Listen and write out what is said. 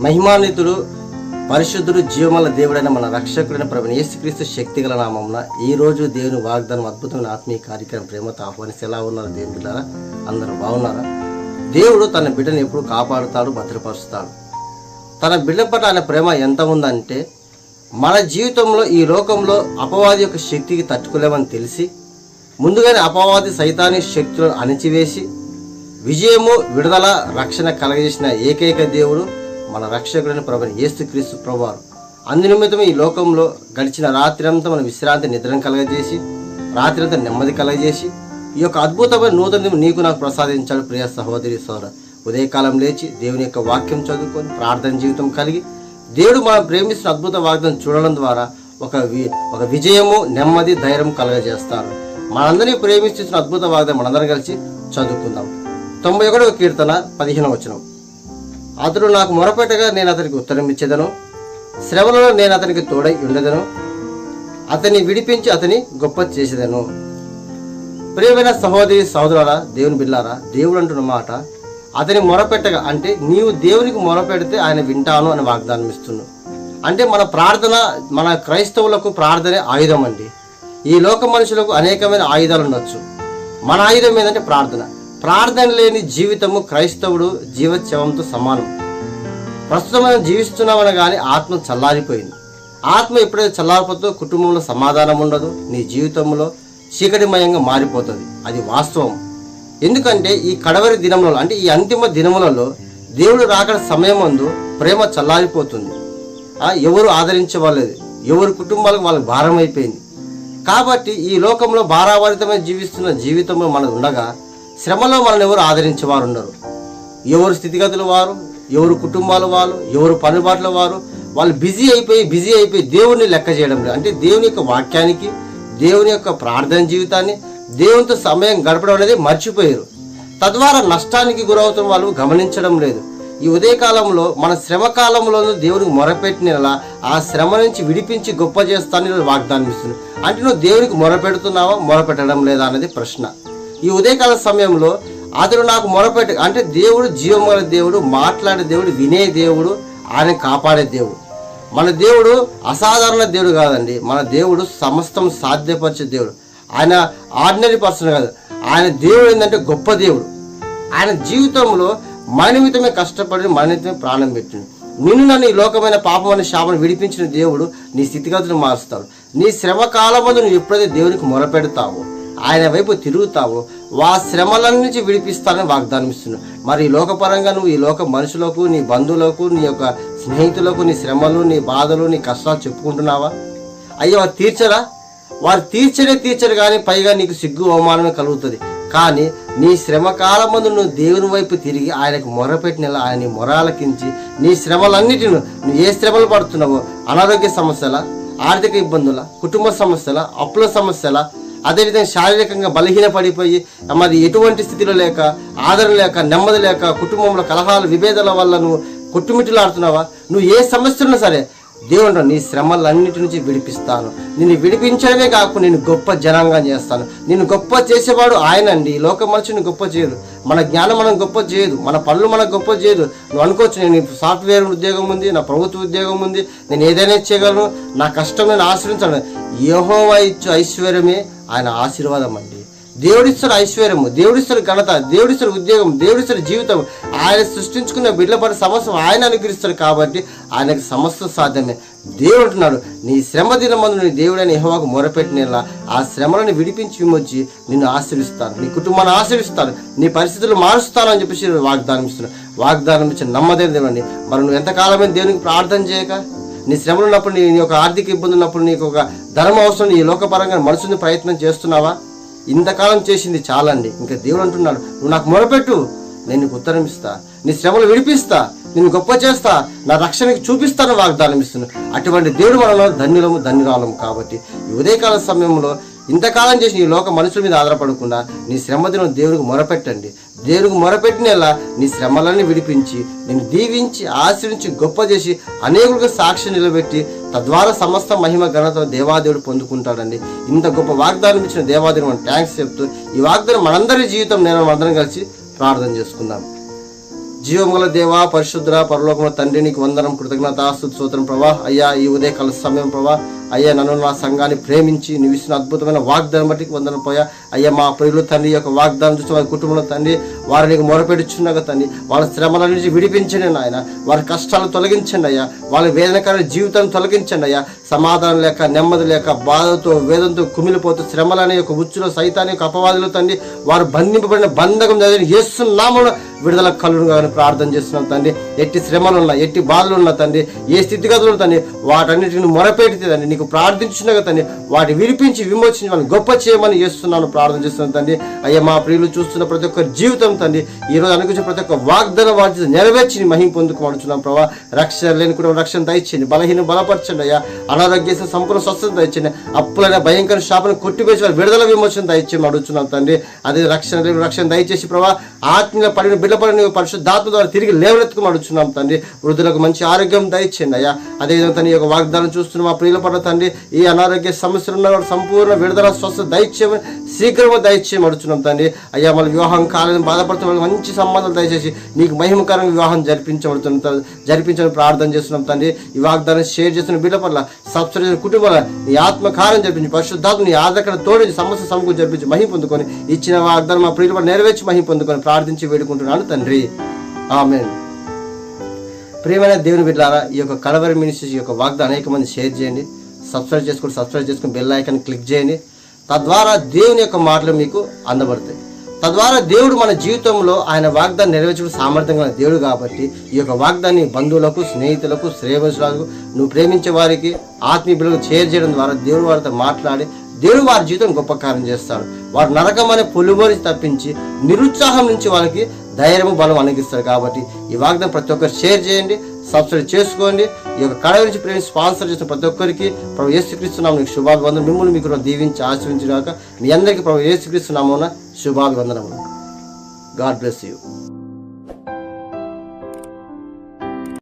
మహిమాన్వితుడు పరిశుద్ధుడు జీవమల దేవుడైన మన రక్షకుడైన ప్రభుని యేసుక్రీస్తు శక్తిగల నామమున ఈ రోజు దేవుని వాగ్దానం అద్భుతమైన ఆత్మీయ కార్యక్రమం ప్రేమతో ఆహ్వానిస్తే ఎలా ఉన్నారు దేవుని బిడ్డారా? అందరూ బాగున్నారా? దేవుడు తన బిడ్డను ఎప్పుడు కాపాడుతాడు భద్రపరుస్తాడు. తన బిడ్డ పట్ల ఆయన ప్రేమ ఎంత ఉందంటే మన జీవితంలో ఈ లోకంలో అపవాది యొక్క శక్తికి తట్టుకోలేమని తెలిసి ముందుగానే అపవాది సైతాన్ని శక్తులను అణిచివేసి విజయము విడుదల రక్షణ కలగజేసిన ఏకైక దేవుడు మన రక్షకుడైన ప్రభు యేసుక్రీస్తు ప్రభువారు. అందునిమిత్తం ఈ లోకంలో గడిచిన రాత్రి అంతా మన విశ్రాంతి నిద్రను కలగజేసి రాత్రి అంతా నెమ్మది కలగజేసి ఈ యొక్క అద్భుతమైన నూతన నీకు నాకు ప్రసాదించాడు ప్రియ సహోదరి సోదర. ఉదయకాలం లేచి దేవుని యొక్క వాక్యం చదువుకొని ప్రార్థన జీవితం కలిగి దేవుడు మనం ప్రేమిస్తున్న అద్భుత వాగ్దానం చూడడం ద్వారా ఒక వి ఒక విజయము నెమ్మది ధైర్యం కలగజేస్తారు. మనందరినీ ప్రేమిస్తున్న అద్భుత వాగ్దానం మనందరం కలిసి చదువుకుందాం. తొంభై ఒకటవ కీర్తన పదిహేనవ వచనం. అతడు నాకు మొరపెట్టగా నేను అతనికి ఉత్తరం ఇచ్చేదను. శ్రమలలో నేను అతనికి తోడై ఉండదను. అతన్ని విడిపించి అతని గొప్ప చేసేదను. ప్రియమైన సహోదరి సహోదరులారా దేవుని బిల్లారా దేవుడు అంటున్న మాట అతని మొరపెట్టగా అంటే నీవు దేవునికి మొరపెడితే ఆయన వింటాను అని వాగ్దానం ఇస్తున్నాను అంటే మన ప్రార్థన మన క్రైస్తవులకు ప్రార్థనే ఆయుధం అండి. ఈ లోక మనుషులకు అనేకమైన ఆయుధాలు ఉండొచ్చు. మన ఆయుధం ఏంటంటే ప్రార్థన. ప్రార్థన లేని జీవితము క్రైస్తవుడు జీవత్యవంతో సమానం. ప్రస్తుతం మనం జీవిస్తున్నామని కానీ ఆత్మ చల్లారిపోయింది. ఆత్మ ఎప్పుడైతే చల్లారిపోతుందో కుటుంబంలో సమాధానం ఉండదు నీ జీవితంలో చీకటిమయంగా మారిపోతుంది. అది వాస్తవం. ఎందుకంటే ఈ కడవరి దినములలో అంటే ఈ అంతిమ దినములలో దేవుడు రాకడ సమయం ముందు ప్రేమ చల్లారిపోతుంది. ఎవరు ఆదరించవాలేదు ఎవరి కుటుంబాలకు వాళ్ళకి భారం అయిపోయింది కాబట్టి ఈ లోకంలో భారాభరితమైన జీవిస్తున్న జీవితంలో మనకు ఉండగా శ్రమలో మనల్ని ఎవరు ఆదరించేవారు ఉండరు ఎవరు స్థితిగతులు వారు ఎవరు కుటుంబాలు వారు ఎవరు పనుబాట్ల వారు వాళ్ళు బిజీ అయిపోయి బిజీ అయిపోయి దేవుడిని లెక్క చేయడం లేదు. అంటే దేవుని యొక్క వాక్యానికి దేవుని యొక్క ప్రార్థన జీవితాన్ని దేవునితో సమయం గడపడం అనేది మర్చిపోయారు. తద్వారా నష్టానికి గురవుతున్న వాళ్ళు గమనించడం లేదు. ఈ ఉదయకాలంలో మన శ్రమ కాలంలోనూ దేవునికి మొరపెట్టినలా ఆ శ్రమ నుంచి విడిపించి గొప్ప చేస్తానని వాగ్దానం ఇస్తుంది అంటే నువ్వు దేవునికి మొరపెడుతున్నావా మొరపెట్టడం లేదా అనేది ప్రశ్న. ఈ ఉదయకాల సమయంలో అతడు నాకు మొరపెట్ట అంటే దేవుడు జీవమల దేవుడు మాట్లాడే దేవుడు వినే దేవుడు ఆయన కాపాడే దేవుడు. మన దేవుడు అసాధారణ దేవుడు కాదండి. మన దేవుడు సమస్తం సాధ్యపరిచే దేవుడు. ఆయన ఆర్డినరీ పర్సన్ కాదు. ఆయన దేవుడు ఏంటంటే గొప్ప దేవుడు. ఆయన జీవితంలో మనమితమే కష్టపడి మనమితమే ప్రాణం పెట్టింది నిన్ను నన్ను ఈ లోకమైన పాపం అనే శాపను విడిపించిన దేవుడు నీ స్థితిగతులు మారుస్తాడు. నీ శ్రమ కాలమందు నువ్వు ఎప్పుడైతే దేవునికి మొరపెడతావో ఆయన వైపు తిరుగుతావో. వా శ్రమల నుంచి విడిపిస్తానని వాగ్దానం ఇస్తున్నాడు మరి లోకపరంగా నువ్వు ఈ లోక మనుషులకు నీ బంధువులకు నీ యొక్క స్నేహితులకు నీ శ్రమలు నీ బాధలు నీ కష్టాలు చెప్పుకుంటున్నావా? అయ్యో తీర్చరా? వారు తీర్చడే తీర్చరు కానీ పైగా నీకు సిగ్గు అవమానమే కలుగుతుంది. కానీ నీ శ్రమ కాలమందు నువ్వు దేవుని వైపు తిరిగి ఆయనకు మొరపెట్టిన ఆయన మొరాలకించి నీ శ్రమలన్నిటిని నువ్వు ఏ శ్రమలు పడుతున్నావో అనారోగ్య సమస్యల ఆర్థిక ఇబ్బందుల కుటుంబ సమస్యల అప్పుల సమస్యల అదేవిధంగా శారీరకంగా బలహీన పడిపోయి మరి ఎటువంటి స్థితిలో లేక ఆదరణ లేక నెమ్మది లేక కుటుంబంలో కలహాలు విభేదాల వల్ల నువ్వు కొట్టుమిట్టులాడుతున్నావా? నువ్వు ఏ సమస్య ఉన్నా సరే దేవుడు నీ శ్రమలన్నిటి నుంచి విడిపిస్తాను. నిన్ను విడిపించడమే కాకుండా నేను గొప్ప జనాంగా చేస్తాను. నేను గొప్ప చేసేవాడు ఆయన అండి. ఈ లోక మనుషుని గొప్ప చేయదు మన జ్ఞానం మనం గొప్ప చేయదు. మన పనులు మనకు గొప్ప చేయదు. నువ్వు అనుకోవచ్చు నేను సాఫ్ట్వేర్ ఉద్యోగం ఉంది నా ప్రభుత్వ ఉద్యోగం ఉంది నేను ఏదైనా చేయగలను నా కష్టం నేను ఆశ్రయించాను. యెహోవా ఇచ్చు ఐశ్వర్యమే ఆయన ఆశీర్వాదం అండి. దేవుడిస్తున్న ఐశ్వర్యము దేవుడిస్తున్న ఘనత దేవుడిస్తున్న ఉద్యోగం దేవుడిస్తున్న జీవితం ఆయన సృష్టించుకున్న బిడ్డపడి పడి ఆయన అనుగ్రహిస్తారు కాబట్టి ఆయనకు సమస్య సాధ్యమే. దేవుడు అంటున్నాడు నీ శ్రమ దినమందు నీ దేవుడైన యెహోవాకు మొరపెట్టినలా ఆ శ్రమలను విడిపించి విమొచ్చి నిన్ను ఆశ్రయిస్తాను నీ కుటుంబాన్ని ఆశ్రయిస్తాను నీ పరిస్థితులు మారుస్తాను అని చెప్పేసి వాగ్దానం ఇస్తున్నాడు వాగ్దానం ఇచ్చిన నమ్మదైన దేవుడిని మరి నువ్వు ఎంతకాలమైన దేవునికి ప్రార్థన చేయక? నీ శ్రమలు ఉన్నప్పుడు నీ యొక్క ఆర్థిక ఇబ్బంది ఉన్నప్పుడు నీకు ఒక ధర్మ అవసరం నీ లోకపరంగా మనసుని ప్రయత్నం చేస్తున్నావా? ఇంతకాలం చేసింది చాలండి. ఇంకా దేవుడు అంటున్నాడు నువ్వు నాకు మొరపెట్టు నేను నీకు ఉత్తరం ఇస్తా. నీ శ్రమలు విడిపిస్తా నేను గొప్ప చేస్తా నా రక్షణకి చూపిస్తాను వాగ్దానం ఇస్తున్నాను అటువంటి దేవుడు మనలో ధన్యులము ధన్యురాలము కాబట్టి ఉదయకాల సమయంలో ఇంతకాలం చేసిన ఈ లోక మనుషుల మీద ఆధారపడకుండా నీ శ్రమ దినం దేవునికి మొరపెట్టండి. దేవునికి మొరపెట్టినలా నీ శ్రమలన్నీ విడిపించి నేను దీవించి ఆశ్రయించి గొప్ప చేసి అనేకులకు సాక్షి నిలబెట్టి తద్వారా సమస్త మహిమ ఘనత దేవాదేవుడు పొందుకుంటాడండి. ఇంత గొప్ప వాగ్దానం ఇచ్చిన దేవాదేవుడు మనం థ్యాంక్స్ చెప్తూ ఈ వాగ్దానం మనందరి జీవితం నేను అందరం కలిసి ప్రార్థన చేసుకుందాం. జీవముల దేవ పరిశుద్ధ పరలోకముల తండ్రి నీకు వందనం కృతజ్ఞత స్తోత్రం ప్రభా. అయ్యా ఈ ఉదయ కాల సమయం ప్రభా అయ్యా నన్ను నా సంఘాన్ని ప్రేమించి నువ్వు ఇచ్చిన అద్భుతమైన వాగ్దానం బట్టి వందన పోయా. అయ్యా మా ప్రియులు తండ్రి యొక్క వాగ్దానం చూసి వారి కుటుంబంలో తండ్రి వారు నీకు మొరపెడుచున్నాగా తండ్రి వాళ్ళ శ్రమల నుంచి విడిపించండి నాయన. వారి కష్టాలు తొలగించండి అయ్యా. వాళ్ళ వేదనకర జీవితాన్ని తొలగించండి అయ్యా. సమాధానం లేక నెమ్మది లేక బాధతో వేదంతో కుమిలిపోతూ శ్రమలనే యొక్క ఉచ్చులో సైతాన్ని యొక్క అపవాదులు తండ్రి వారు బంధింపబడిన బంధకం చదివిన చేస్తున్నాము విడుదల కలును కానీ ప్రార్థన చేస్తున్నాం తండ్రి ఎట్టి శ్రమలు ఉన్నా ఎట్టి బాధలు ఉన్నా తండ్రి ఏ స్థితిగతులు తండ్రి వాటన్నిటిని మొరపెడితే తండ్రి నీకు ప్రార్థించినగా తండ్రి వాటి విడిపించి విమోచించి మనం గొప్ప చేయమని చేస్తున్నాను ప్రార్థన చేస్తున్నాను తండ్రి అయ్యా మా ప్రియులు చూస్తున్న ప్రతి ఒక్కరి జీవితం తండ్రి ఈ రోజు అనుకుంటే ప్రతి ఒక్క వాగ్దాన వాటి నెరవేర్చి మహిం మహిం పొందుకోమడుచున్నాం ప్రభావ రక్షణ లేని కూడా రక్షణ దయచేయండి. బలహీన బలపరచండి అయ్యా. అనారోగ్య సంపూర్ణ స్వస్థత దయచేయండి. అప్పులైన భయంకర శాపను కొట్టిపేసి విడుదల విమోచన దయచేయమని అడుగుతున్నాం తండ్రి. అదే రక్షణ లేని రక్షణ దయచేసి ప్రభా ఆత్మీయ పడిన బిడ్డ పడిన పరిశుద్ధాత్మ ద్వారా తిరిగి లేవనెత్తుకు అడుగుతున్నాం తండ్రి. వృద్ధులకు మంచి ఆరోగ్యం దయచేయండి అయ్యా. అదేవిధంగా తన యొక్క వాగ్దానం చూస్తున్న మా ప్రియుల పట్ల తండ్రి ఈ అనారోగ్య సమస్యలు ఉన్న సంపూర్ణ విడుదల స్వస్థ దయచేయమని శీఘ్రమే దయచేయమని అడుగుతున్నాం తండ్రి. అయ్యా మన వివాహం కాలేదని బాధపడుతున్న వాళ్ళకి మంచి సంబంధాలు దయచేసి నీకు మహిమకరంగా వివాహం జరిపించబడుతున్న జరిపించడం ప్రార్థన చేస్తున్నాం తండ్రి. ఈ వాగ్దానం షేర్ చేస్తున్న బిడ్డ పట్ల సబ్స్క్రైబ్ కుటుంబాల నీ ఆత్మకారం జరిపించి పరిశుద్ధాత్మ నీ ఆదరణ తోడి సమస్య సమకూరు జరిపించి మహిం పొందుకొని ఇచ్చిన వాగ్దానం మా ప్రియుల నెరవేర్చి మహిం పొందుకొని ప్రార్థించి వేడుకుంటున్నాను తండ్రి. ఆమె ప్రియమైన దేవుని బిడ్డారా ఈ యొక్క కడవరి మినిస్ట్రీస్ యొక్క వాగ్దానం అనేక మంది షేర్ చేయండి. సబ్స్క్రైబ్ చేసుకుని సబ్స్క్రైబ్ చేసుకుని బెల్ ఐకాన్ క్లిక్ చేయండి. తద్వారా దేవుని యొక్క మాటలు మీకు అందబడతాయి. తద్వారా దేవుడు మన జీవితంలో ఆయన వాగ్దాన్ని నెరవేర్చడం సామర్థ్యం గల దేవుడు కాబట్టి ఈ యొక్క వాగ్దాన్ని బంధువులకు స్నేహితులకు శ్రేయభులకు నువ్వు ప్రేమించే వారికి ఆత్మీయులకు బిడ్డలకు చేయడం ద్వారా దేవుడు వారితో మాట్లాడి దేవుడు వారి జీవితం గొప్ప కార్యం చేస్తాడు. వారు నరకం అనే పొలుమోని తప్పించి నిరుత్సాహం నుంచి వాళ్ళకి ధైర్యము బలం అనుగిస్తాడు కాబట్టి ఈ వాగ్దానం ప్రతి ఒక్కరు షేర్ చేయండి సబ్స్క్రైబ్ చేసుకోండి. ఈ యొక్క కళ గురించి ప్రేమ స్పాన్సర్ చేసిన ప్రతి ఒక్కరికి ప్రభు ఏసుక్రీస్తున్నాము నీకు శుభాభివందనం మిమ్మల్ని మీకు దీవించి ఆశ్రయించినాక మీ అందరికీ ప్రభు యేసుక్రీస్తున్నామున శుభాభివందనములు. God bless you.